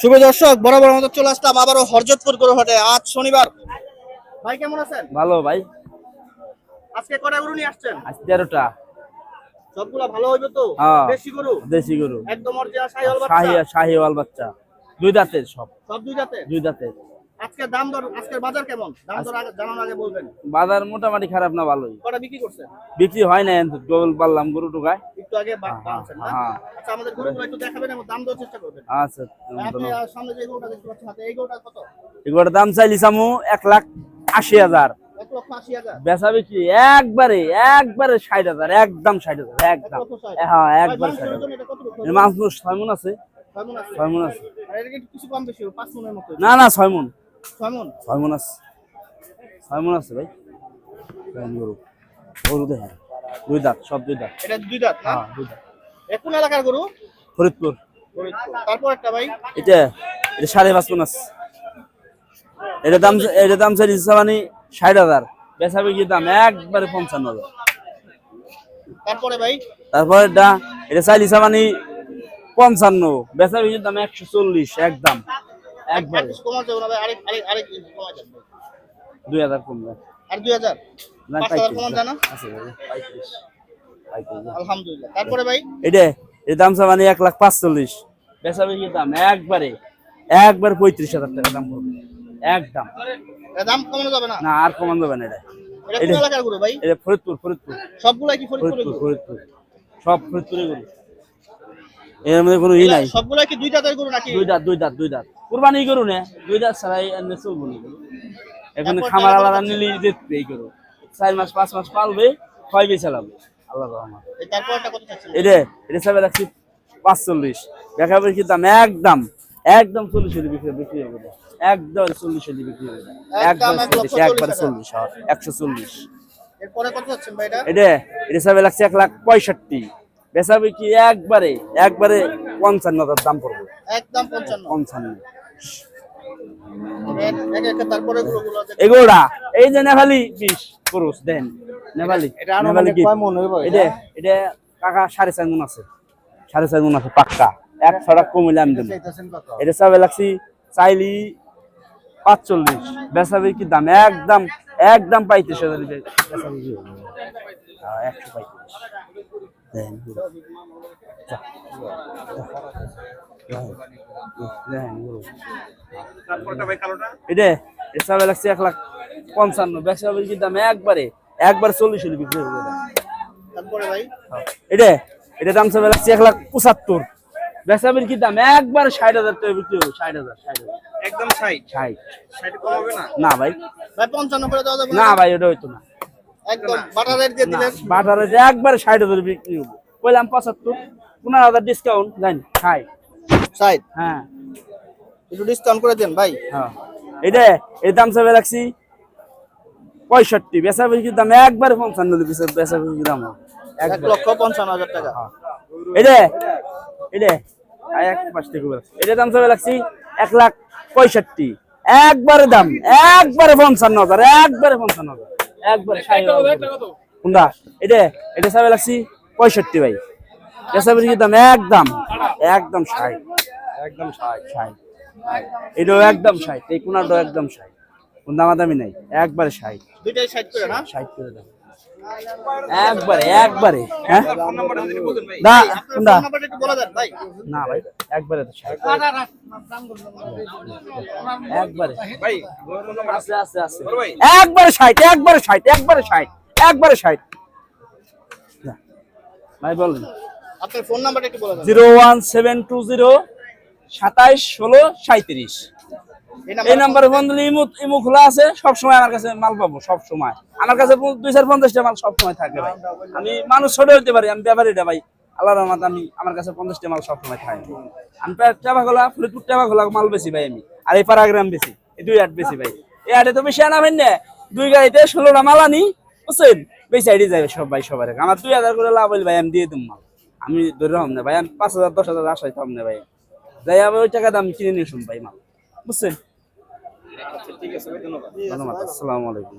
শুভ দর্শক বরাবর মতো চলে আসলাম আবারও হরজতপুর হাটে আজ শনিবার। ভাই কেমন আছেন? ভালো ভাই। আজকে কটা গরু নিয়ে আসছেন? আজ তেরোটা। সবগুলা ভালো হইবে তো? হ্যাঁ। দেশি গরু? দেশি গরু। একদম অরিজিনাল শাহিওয়াল শাহি বাচ্চা? শাহিওয়াল বাচ্চা। দুই দাঁতের সব। সব দুই দাঁতের? দুই দাঁতের। আজকে দাম দর আজকের বাজার কেমন? দাম দর আগে জানানোর আগে বলবেন। বাজার মোটামুটি খারাপ না ভালোই। কটা বিক্রি করছেন বিক্রি হয় না গোল পারলাম গরু টুকায় একটু আগে বা- না? হ্যাঁ। আচ্ছা আমাদের গরুগুলো একটু দেখাবেন এবং দাম দেওয়ার চেষ্টা করবেন। আচ্ছা আপনি সামনে যে গরুটা দেখতে পাচ্ছেন হাতে এই গরুটা কত? এগুলোর দাম চাইলি সামু লাখ হাজার। বেচা বিক্রি একবারে একবারে ষাট হাজার একদম ষাট হাজার একদম। হ্যাঁ একবার ষাট হাজার। মাছ ছয় মন আছে। ছয় মন আছে। না না ছয় মন। ছয় মণ? ছয় মন আছে। ছয় মন আছে ভাই। গরু। গরু দেখেন দুই দাঁত সব দুই দাঁত। এটা দুই দাঁত হ্যাঁ দুই দাঁত। কোন এলাকার গরু? ফরিদপুর। তারপর একটা ভাই? এটা এটা সাড়ে পাঁচ মন আছে। এটা দাম এটা দাম চাইছে মানে ষাট হাজার। বেচা দাম একবারে পঞ্চান্ন হাজার। তারপরে ভাই? তারপর এটা মানে পঞ্চান্ন। বেচা বিক্রির দাম একশো চল্লিশ একদম। একবারে। কমা যাবে না ভাই আরেক আরেক আরেক কমা যাবে দুই হাজার কমবে। আর দুই হাজার? না পাঁচ হাজার জানা? আছে ভাই, পঁয়ত্রিশ, পঁয়ত্রিশ। আলহামদুলিল্লাহ। তারপরে ভাই? এটা এর দাম মানে এক লাখ পাঁচচল্লিশ। বেচা বিক্রির দাম একবারে। একবার পঁয়ত্রিশ হাজার টাকা দাম পড়বে। একদম। এর দাম কমানো যাবে না? না আর কমান দেবে না এটা। এটা কোন এলাকার গরু ভাই? এটা ফরিদপুর ফরিদপুর। সবগুলাই কি ফরিদপুর ফরিদপুর। সব গরু। এর মধ্যে কোনো ই নাই। সবগুলাই কি দুই দাঁতের গরু নাকি? দুই দাঁত দুই দাঁত দুই দাঁত কুরবানি গরু না দুই দাঁত ছাড়াই এনে চলবো না। এখানে খামার আলাদা নিলে যেতে এই গরু। চার মাস পাঁচ মাস পালবে ছয় বেচে চালাবে আল্লাহ রহমান এটা এটা সাবে রাখছি পাঁচচল্লিশ। দেখা দাম একদম একদম চল্লিশ হলে বিক্রি বিক্রি হবে একদম চল্লিশ হলে বিক্রি হবে একদম একবার চল্লিশ চল্লিশ একবার চল্লিশ হ্যাঁ, একশো চল্লিশ। এটা? এটা সাবে লাগছে এক লাখ পঁয়ষট্টি। বেচা বিক্রি একবারে একবারে পঞ্চান্ন দাম পড়বে। একদম পঞ্চান্ন। পঞ্চান্ন। এগোড়া। এই যে নেভালি বিশ পুরুষ দেন কি এটা? এটা? এটা কাকা সাড়ে চার মন আছে। সাড়ে চার মন আছে পাক্কা। এক ছড়া কমিলে আমি দেবো। এটা চাবে লাগছি চাইলি পাঁচচল্লিশ। বেচা বিক্রি দাম? একদম একদম পঁয়ত্রিশ হাজার একশো দেন। এটা এটা লাগছে এক লাখ পঞ্চান্ন। বেচা বিক্রির দাম একবারে একবার চল্লিশ হলে বিক্রি হবে এটা। এটা এটা দাম চাবে লাগছে এক লাখ পঁচাত্তর। বেচা বিক্রির দাম একবার ষাট হাজার টাকা বিক্রি হবে ষাট হাজার ষাট হাজার। একদম ষাট? ষাট। ষাট কমাবে না? না ভাই। ভাই পঞ্চান্ন করে দেওয়া যাবে না? ভাই ওটা হইতো না। একদম বাটার রেট দিয়ে দিলেন। বাটারে যে একবার ষাট হাজার বিক্রি হবে কইলাম পঁচাত্তর পনেরো হাজার ডিসকাউন্ট জানি ষাট ষাট হ্যাঁ। একটু ডিসকাউন্ট করে দেন ভাই। হ্যাঁ। এটা এই দাম চাবে রাখছি পঁয়ষট্টি। বেচা বিক্রির দাম একবারে পঞ্চান্ন বেচা বেচা বিক্রির দাম। এক লক্ষ পঞ্চান্ন হাজার টাকা। এটা এটা এক পাঁচ থেকে বলছি। দাম চাবে লাগছি এক লাখ পঁয়ষট্টি। একবারে দাম একবারে পঞ্চান্ন হাজার একবারে পঞ্চান্ন হাজার। একবারে ষাট হাজার। কোনটা? এটা এটা চাবে লাগছি পঁয়ষট্টি ভাই। পেশাবের কি দাম একদম একদম ষাট একদম ষাট ষাট। এটাও একদম ষাট এই কোনাটাও একদম ষাট। কোন দামাদামি নাই একবারে ষাট। দুইটাই ষাট করে না? ষাট করে দাম একবারে একবারে হ্যাঁ? না কোনটা? না ভাই একবারে তো একবারে। একবারে ষাট একবারে ষাট একবারে ষাট একবারে ষাট। ভাই বলেন। আপনার ফোন নাম্বারটা একটু বলে দেন। Zero one seven two zero সাতাইশ ষোলো সাঁত্রিশ এই নাম্বারে ফোন দিলে ইমু ইমু খোলা আছে সব সময় আমার কাছে মাল পাবো সব সময় আমার কাছে দুই চার পঞ্চাশটা মাল সব সময় থাকে ভাই। আমি মানুষ ছোট হইতে পারি আমি ব্যাপারীটা ভাই। আল্লাহ রহমত আমি আমার কাছে পঞ্চাশটা মাল সব সময় থাকে। আমি টেবা খোলা ফরিদপুর টেবা খোলা মাল বেশি ভাই আমি। আর এই পারাগ্রাম বেশি এই দুই আট বেশি ভাই। এই আটে তো বেশি আনা না। দুই গাড়িতে ষোলোটা মাল আনি বুঝছেন? বেশি আইডি যাবে সব ভাই সবার আমার দুই হাজার করে লাভ হইলে ভাই আমি দিয়ে দিম মাল। আমি ধরে রহম না ভাই আমি পাঁচ হাজার দশ হাজার আশাই থাম না ভাই। যাই আবার ওই টাকা দাম কিনে নিয়ে শুন ভাই মাল। বুঝছেন? ধন্যবাদ আসসালামু আলাইকুম।